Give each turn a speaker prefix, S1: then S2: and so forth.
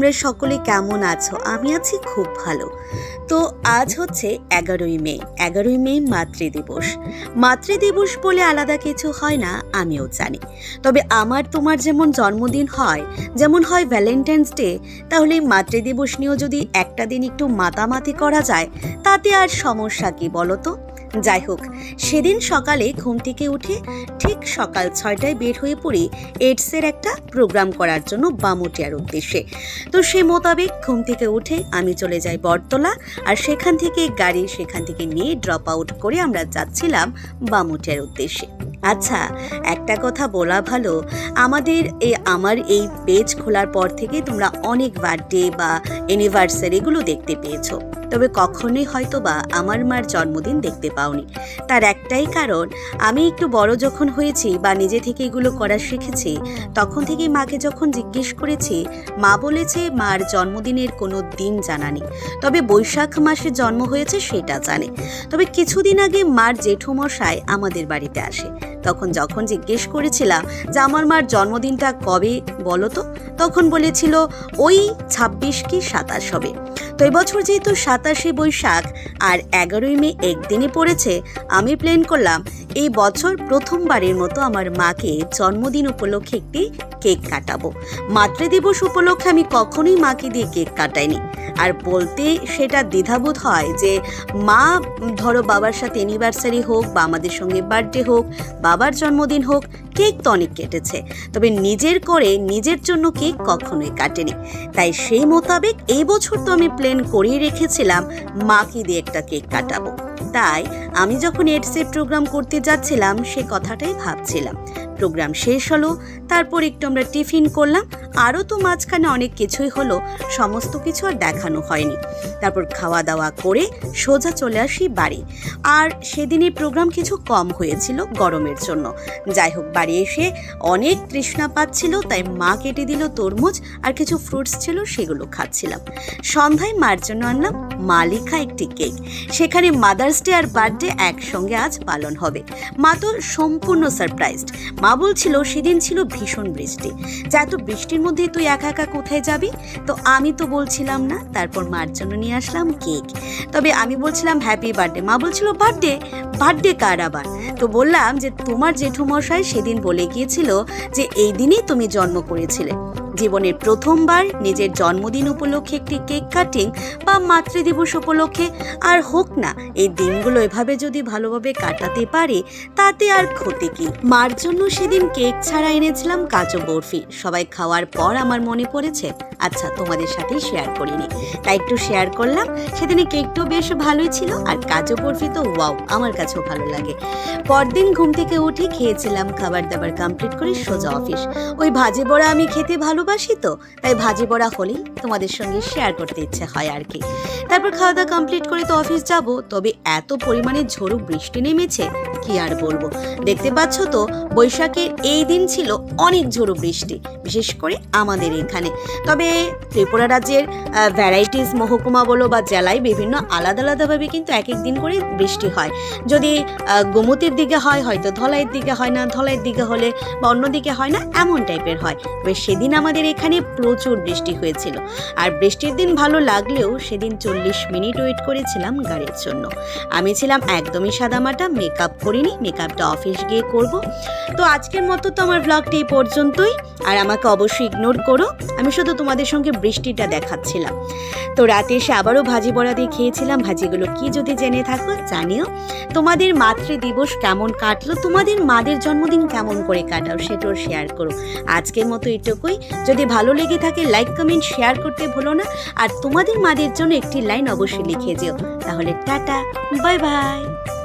S1: তোমরা সকলে কেমন আছো? আমি আছি খুব ভালো। তো আজ হচ্ছে এগারোই মে। এগারোই মে মাতৃদিবস। মাতৃদিবস বলে আলাদা কিছু হয় না, আমিও জানি। তবে আমার তোমার যেমন জন্মদিন হয়, যেমন হয় ভ্যালেন্টাইন্স ডে তাহলে মাতৃদিবস নিয়েও যদি একটা দিন একটু মাতামাতি করা যায়, তাতে আর সমস্যা কি তো যাই হোক, সেদিন সকালে ঘুম থেকে উঠে ঠিক সকাল ছয়টায় বের হয়ে পড়ি এইডসের একটা প্রোগ্রাম করার জন্য বামুটিয়ার উদ্দেশ্যে। তো সে মোতাবেক ঘুম থেকে উঠে আমি চলে যাই বটতলা, আর সেখান থেকে গাড়ি সেখান থেকে নিয়ে ড্রপ আউট করে আমরা যাচ্ছিলাম বামুটিয়ার উদ্দেশ্যে। আচ্ছা একটা কথা বলা ভালো। আমাদের এই আমার এই পেজ খোলার পর থেকে তোমরা অনেক বার্থডে বা অ্যানিভার্সারিগুলো দেখতে পেয়েছ। তবে কখনোই হয়তো বা আমার মার জন্মদিন দেখতে পাওনি। তার একটাই কারণ, আমি একটু বড় যখন হয়েছি বা নিজে থেকে এগুলো করা শিখেছি, তখন থেকে মাকে যখন জিজ্ঞেস করেছি, মা বলেছে মার জন্মদিনের কোনো দিন জানা নেই। তবে বৈশাখ মাসে জন্ম হয়েছে সেটা জানে। তবে কিছুদিন আগে মার জেঠুমশাই আমাদের বাড়িতে আসে। তখন যখন জিজ্ঞেস করেছিলাম যে আমার মার জন্মদিনটা কবে বলো তো, তখন বলেছিল ওই ছাব্বিশ কি সাতাশ হবে। তো এবছর যেহেতু সাতাশে বৈশাখ আর এগারোই মে একদিনে পড়েছে, আমি প্ল্যান করলাম এই বছর প্রথমবারের মতো আমার মাকে জন্মদিন উপলক্ষে একটি কেক কাটাবো। মাতৃদিবস উপলক্ষে আমি কখনোই মাকে দিয়ে কেক কাটাইনি। আর বলতে সেটা দ্বিধাবোধ হয় যে, মা ধরো বাবার সাথে অ্যানিভার্সারি হোক বা আমাদের সঙ্গে বার্থডে হোক, বাবার জন্মদিন হোক কেক তো অনেক কেটেছে, তবে নিজের করে নিজের জন্য কেক কখনোই কাটেনি। তাই সেই মোতাবেক এই বছর তো আমি প্ল্যান করেই রেখেছিলাম, মাকে দিয়ে একটা কেক কাটাবো। তাই আমি যখন এডসের প্রোগ্রাম করতে যাচ্ছিলাম, সে কথাটাই ভাবছিলাম। প্রোগ্রাম শেষ হলো, তারপর একটু আমরা টিফিন করলাম, আরও তো মাঝখানে অনেক কিছুই হলো, সমস্ত কিছু আর দেখানো হয়নি। তারপর খাওয়া দাওয়া করে সোজা চলে আসি বাড়ি। আর সেদিনের প্রোগ্রাম কিছু কম হয়েছিল গরমের জন্য। যাই হোক, বাড়ি এসে অনেক তৃষ্ণা পাচ্ছিল, তাই মা কেটে দিল তরমুজ আর কিছু ফ্রুটস ছিল, সেগুলো খাচ্ছিলাম। সন্ধ্যায় মার জন্য আনলাম মা লেখা একটি কেক সেখানে মাদার্স ডে আর বার্থডে একসঙ্গে আজ পালন হবে। মা তো সম্পূর্ণ সারপ্রাইজড মা বলছিল সেদিন ছিল ভীষণ বৃষ্টি। যা এত বৃষ্টির মধ্যে তুই একা একা কোথায় যাবি? তো আমি তো বলছিলাম না, তারপর মার জন্য নিয়ে আসলাম কেক। তবে আমি বলছিলাম হ্যাপি বার্থডে মা বলছিল বার্থডে বার্থডে কার আবার? তো বললাম যে, তোমার জেঠুমশাই সেদিন বলে গিয়েছিল যে, এই দিনই তুমি জন্ম করেছিলে। জীবনের প্রথমবার নিজের জন্মদিন উপলক্ষে একটি কেক কাটিং বা মাতৃদিবস উপলক্ষে। আর হোক না, এই দিনগুলো এভাবে যদি ভালোভাবে কাটাতে পারে, তাতে আর ক্ষতি কি? মার জন্য সেদিন কেক ছাড়া এনেছিলাম কাজু বরফি। সবাই খাওয়ার পর আমার মনে পড়েছে আচ্ছা তোমাদের সাথে শেয়ার করিনি। তাই একটু শেয়ার করলাম, সেদিনে কেকটাও বেশ ভালোই ছিল আর কাজু বরফি তো ওয়াও আমার কাছেও ভালো লাগে। পরদিন ঘুম থেকে উঠে খেয়েছিলাম, খাবার দাবার কমপ্লিট করে সোজা অফিস ওই ভাজি বড়া আমি খেতে ভালোবাসি। তো, তাই ভাজি বড়া হলেই তোমাদের সঙ্গে শেয়ার করতে ইচ্ছে হয় আর কি। তারপর খাওয়া দাওয়া কমপ্লিট করে তো অফিস যাব, তবে এত পরিমাণে ঝোড়ো বৃষ্টি নেমেছে, কি আর বলব? দেখতে পাচ্ছ তো বৈশাখের এই দিন ছিল অনেক ঝোড়ো বৃষ্টি, বিশেষ করে আমাদের এখানে। তবে ত্রিপুরা রাজ্যের ভ্যারাইটিস মহকুমা বলো বা জেলায় বিভিন্ন আলাদা আলাদাভাবে কিন্তু এক এক দিন করে বৃষ্টি হয়। যদি গোমতীর দিকে হয়, হয়তো ধলাইয়ের দিকে হয় না, ধলাইয়ের দিকে হলে বা অন্য দিকে হয় না, এমন টাইপের হয়। তবে সেদিন আমাদের এখানে প্রচুর বৃষ্টি হয়েছিল। আর বৃষ্টির দিন ভালো লাগলেও সেদিন চল্লিশ মিনিট ওয়েট করেছিলাম গাড়ির জন্য। আমি ছিলাম একদমই সাদামাটা মেকআপ করিনি মেকআপটা অফিস গিয়ে করব। তো আজকের মতো তো আমার ব্লগটি এই পর্যন্তই। আর আমাকে অবশ্যই ইগনোর করো। আমি শুধু তোমাদের সঙ্গে বৃষ্টিটা দেখাচ্ছিলাম। তো রাতে এসে আবারও ভাজি বড়া দিয়ে খেয়েছিলাম। ভাজিগুলো কি যদি জেনে থাকো, জানিও। তোমাদের মাতৃ দিবস কেমন কাটলো, তোমাদের মাদের জন্মদিন কেমন করে কাটাও সেটাও শেয়ার করো। আজকের মতো এটুকুই। যদি ভালো লেগে থাকে লাইক কমেন্ট শেয়ার করতে ভুলো না। আর তোমাদের মাদের জন্য একটি লাইন অবশ্যই লিখে যেও। তাহলে টাটা বাই বাই